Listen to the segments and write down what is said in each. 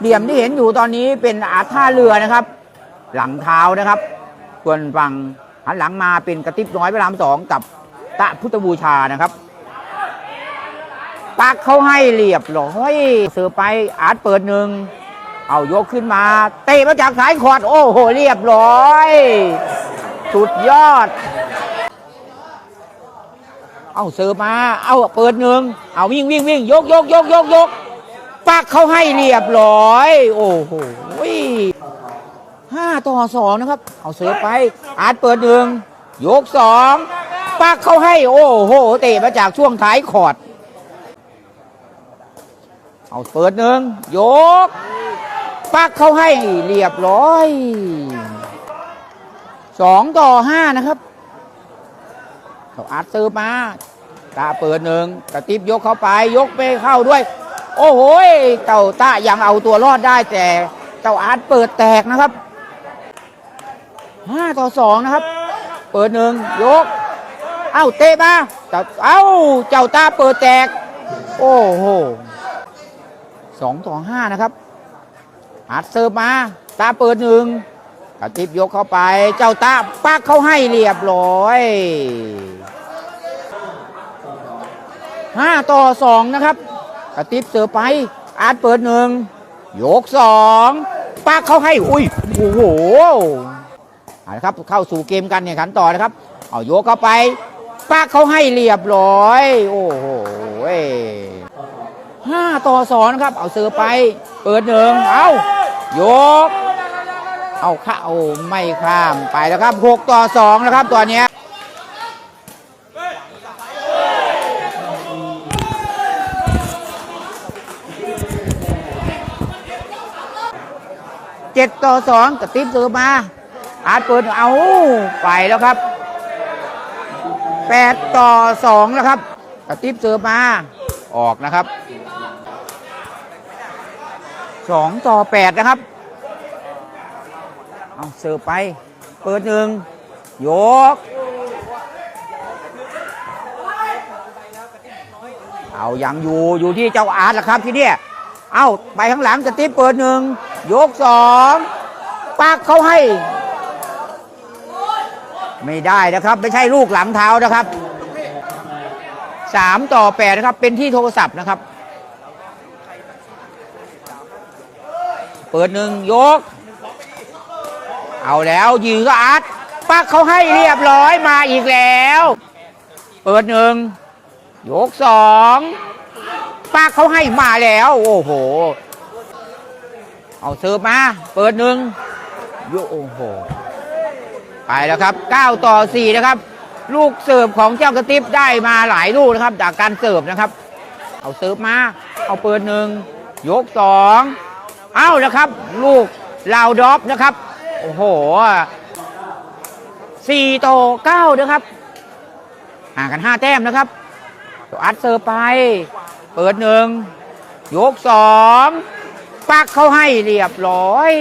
เหลี่ยมที่เห็นอยู่ตอนนี้เป็นอาท่าเรือนะครับ หลังเท้านะครับ ส่วนฝั่งหันหลังมาเป็นกระติบน้อยพระรามสองกับตะพุทธบูชานะครับปักเขาให้เรียบร้อยเสือไปอาร์ตเปิดหนึ่งเอายกขึ้นมา เตะมาจากสายขอด โอ้โห เรียบร้อย สุดยอด เอาเสิร์ฟมา เอาเปิดหนึ่งเอาวิ่งวิ่งวิ่งยกยกยกยกยก ปักเขาให้เรียบร้อย โอ้โหห้าต่อสองนะครับ เอาเสิร์ฟไป อาร์ตเปิดหนึ่งยกสองปักเขาให้ โอ้โห เตะมาจากช่วงท้ายขอด เอาเปิดหนึ่งยก ปักเขาให้เรียบร้อยสองต่อห้านะครับเอาอาร์ตเซิร์มาตาเปิดหนึ่งกระติบยกเข้าไปยกไปเข้าด้วย โอ้โหยเต่าตายังเอาตัวรอดได้แต่เต่าอาร์ตเปิดแตกนะครับห้าต่อสองนะครับ เปิดหนึ่งยก เอ้าเตะมาเจ้าเอ้าเจ้าตาเปิดแตก โอ้โหสองต่อห้านะครับอัดเสิร์ฟมาตาเปิดหนึ่งกระติบยกเข้าไป เจ้าตาปักเข้าให้เรียบร้อยห้าต่อสองนะครับ กระติบเสิร์ฟไป อาร์ตเปิดหนึ่งยกสองปักเขาให้ อุ้ย โอ้โหเอาละครับ เข้าสู่เกมกันเนี่ยขันต่อนะครับ เอาโยกเข้าไปปักเขาให้เรียบร้อย โอ้โหห้าต่อสองนะครับ เอาเสิร์ฟไป เปิดหนึ่งเอายก เอาเข้าไม่ข้ามไปแล้วครับหกต่อสองแล้วครับตัวเนี้ย ต่อสองกระติบเสิมาอาร์ตเปิดเอาไปแล้วครับแปดต่อสองแล้วครับกระติบเสิร์ฟมาออกนะครับสองต่อแปดนะครับเอาเสิร์ฟไป เปิดหนึ่งยก เอายังอยู่อยู่ที่เจ้าอาร์ตละครับที่เนี่ยเอาไปข้างหลังกระติบเปิดหนึ่งยกสอง ปักเขาให้ ไม่ได้นะครับ ไม่ใช่ลูกหลังเท้านะครับสามต่อแปดนะครับ เป็นที่โทรศัพท์นะครับ เปิดหนึ่งยก เอาแล้วยิงก็อัดปักเขาให้เรียบร้อยมาอีกแล้ว เปิดหนึ่งยกสองปักเขาให้มาแล้ว โอ้โห เอาเสิร์ฟมา เปิดหนึ่ง โยโอ้โห ไปแล้วครับ 9 ต่อ 4 นะครับ ลูกเสิร์ฟของเจ้ากระติบได้มาหลายลูกนะครับ จากการเสิร์ฟนะครับ เอาเสิร์ฟมา เอาเปิดหนึ่งยกสองเอาแล้วครับ ลูกลาวดรอปนะครับ โอ้โหสี่ต่อเก้านะครับห่างกันห้าแต้มนะครับตัวอัดเซอร์ไป เปิดหนึ่งยกสองปักเขาให้เรียบร้อย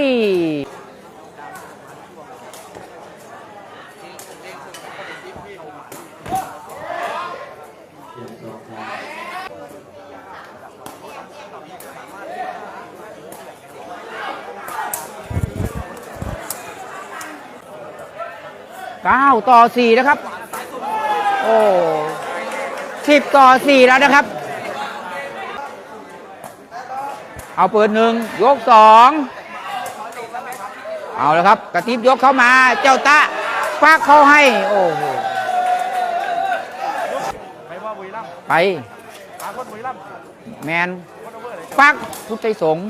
เก้าต่อสี่นะครับ โอ้สิบต่อสี่แล้วนะครับ เอาเปิดหนึ่งยกสองเอาแล้วครับ กระติบยกเข้ามาเจ้าตะปักเขาให้ โอ้โหไปว่าบุรีรัมย์ไปหาคนบุรีรัมย์แมนปักพุทธไทยสงฆ์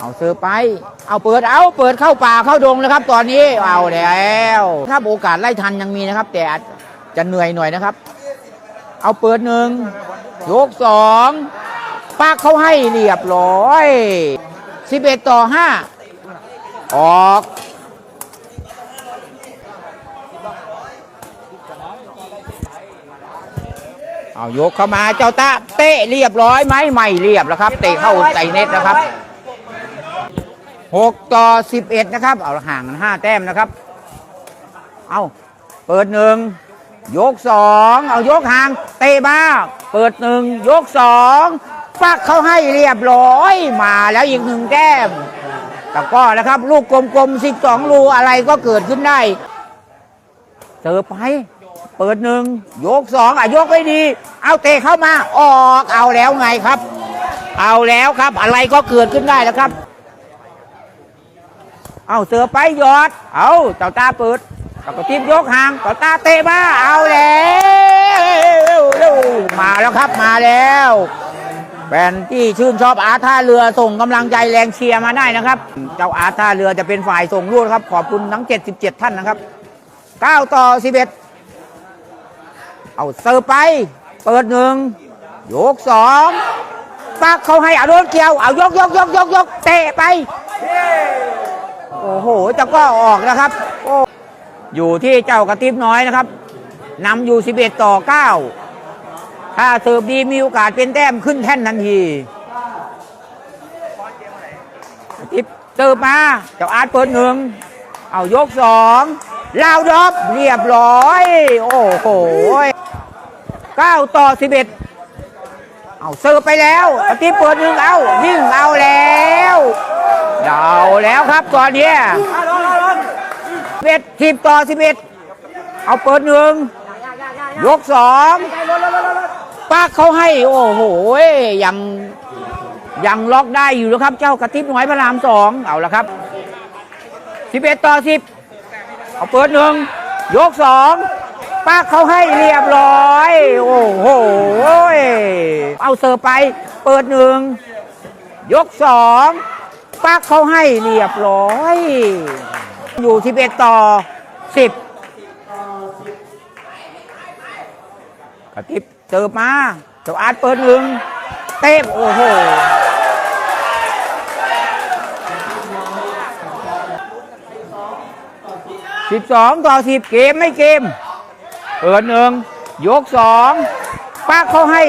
เอาเสือไป เอาเปิดเอาเปิดเข้าป่าเข้าดงแล้วครับ ตอนนี้เอาแล้วครับโอกาสไล่ทันยังมีนะครับ แต่จะเหนื่อยหน่อยนะครับ เอาเปิดหนึ่งยกสองปักเขาให้เรียบร้อย11ต่อ5ออกเอายกเข้ามาเจ้าตะเตะเรียบร้อยไหมไม่เรียบแล้วครับ เตะเข้าใจเน็ตนะครับ 6 ต่อ 11 นะครับ เอาห่างกัน5แต้มนะครับ เอาเปิดหนึ่งยกสองเอายกห่างเตะมาเปิดหนึ่งยกสองปักเขาให้เรียบร้อยมาแล้วอีกหนึ่งแต้มแต่ก็นะครับ ลูกกลมๆ12รูอะไรก็เกิดขึ้นได้เจอไปเปิดหนึ่งยกสองอะยกไม่ดี เอาเตะเข้ามาออกเอาแล้วไงครับ เอาแล้วครับอะไรก็เกิดขึ้นได้แล้วครับ เอาเสือไปหยอด เอาเจ้าตาเปิดเจ้ากระติบยกห่างเจ้าตาเตะมาเอาแล้วมาแล้วครับมาแล้วแฟนที่ชื่นชอบอาร์ท่าเรือส่งกำลังใจแรงเชียร์มาได้นะครับ เจ้าอาร์ท่าเรือจะเป็นฝ่ายส่งลูกครับ ขอบคุณทั้ง 77 ท่านนะครับ 9 ต่อ 11 เอาเสิร์ไป เปิดหนึ่งยกสองปักเขาให้อาโดนเกี่ยว เอายกยกยกยกยกเตะไป โอ้โหจะก็ออกนะครับโอ้อยู่ที่เจ้ากระติบน้อยนะครับนำอยู่ 11 ต่อ 9 ถ้าเสิร์ฟดีมีโอกาสเป็นแต้มขึ้นแท่นทันทีกระติบเสิร์ฟมา เจ้าอาร์ตเปิดหนึ่ง เอายกสองลาวดรอปเรียบร้อย โอ้โหเก้าต่อสิบเอ็ดเอาเสิร์ฟไปแล้วปฏิเปิดหนึ่งเอายิ่งเอาแล้ว เดาแล้วครับตอนนี้เบ็ดสิบต่อสิบเอ็ดเอาเปิดหนึ่งยกสองป้าเขาให้ โอ้โหยังยังล็อกได้อยู่นะครับ เจ้ากระติบน้อยพระรามสองเอาละครับ11ต่อ10เอาเปิดหนึ่งยกสองป้าเขาให้เรียบร้อย โอ้โหเอาเสิร์ฟไป เปิดหนึ่งยกสอง ป้าเขาให้เรียบร้อย อยู่11ต่อ10กระติบเสิร์ฟมาเจ้าอาร์ตเปิดหนึ่งเต็มโอ้โหสิบสองต่อสิบเกมไม่เกม เปิดหนึ่งยกสองป้าเขาให้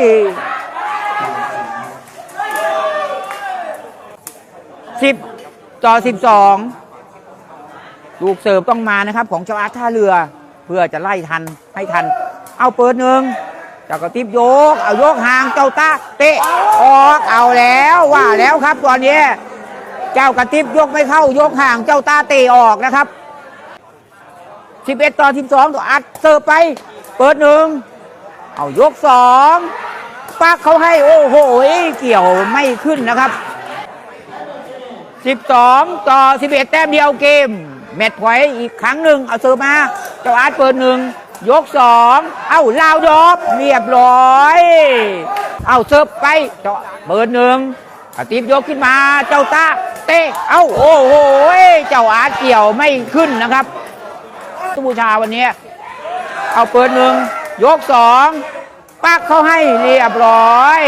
สิบต่อสิบสองลูกเสิร์ฟต้องมานะครับ ของเจ้าอาร์ตท่าเรือ เพื่อจะไล่ทันให้ทัน เอาเปิดหนึ่งเจ้ากระติบโยก เอายกห่างเจ้าตาเตะออกเอาแล้วว่าแล้วครับตอนนี้เจ้ากระติบยกไม่เข้า ยกห่างเจ้าตาเตะออกนะครับ11ต่อ12ตัวอัดเสิร์ฟไป เปิดหนึ่งเอายกสองปักเขาให้โอ้โหเกี่ยวไม่ขึ้นนะครับ 12 ต่อ 11 แต้มเดียวเกม แมตช์พอยอีกครั้งหนึ่งเอาเสิร์ฟมาเจ้าอาร์ตเปิดหนึ่งยกสองเอ้าลาวดอปเรียบร้อย เอาเสิร์ฟไปเจ้าเปิดหนึ่งอาติบยกขึ้นมาเจ้าตาเตะเอ้าโอ้โหเจ้าอาร์ตเกี่ยวไม่ขึ้นนะครับตุบูชาวันนี้ เอาเปิดหนึ่งยกสองปักเข้าให้เรียบร้อย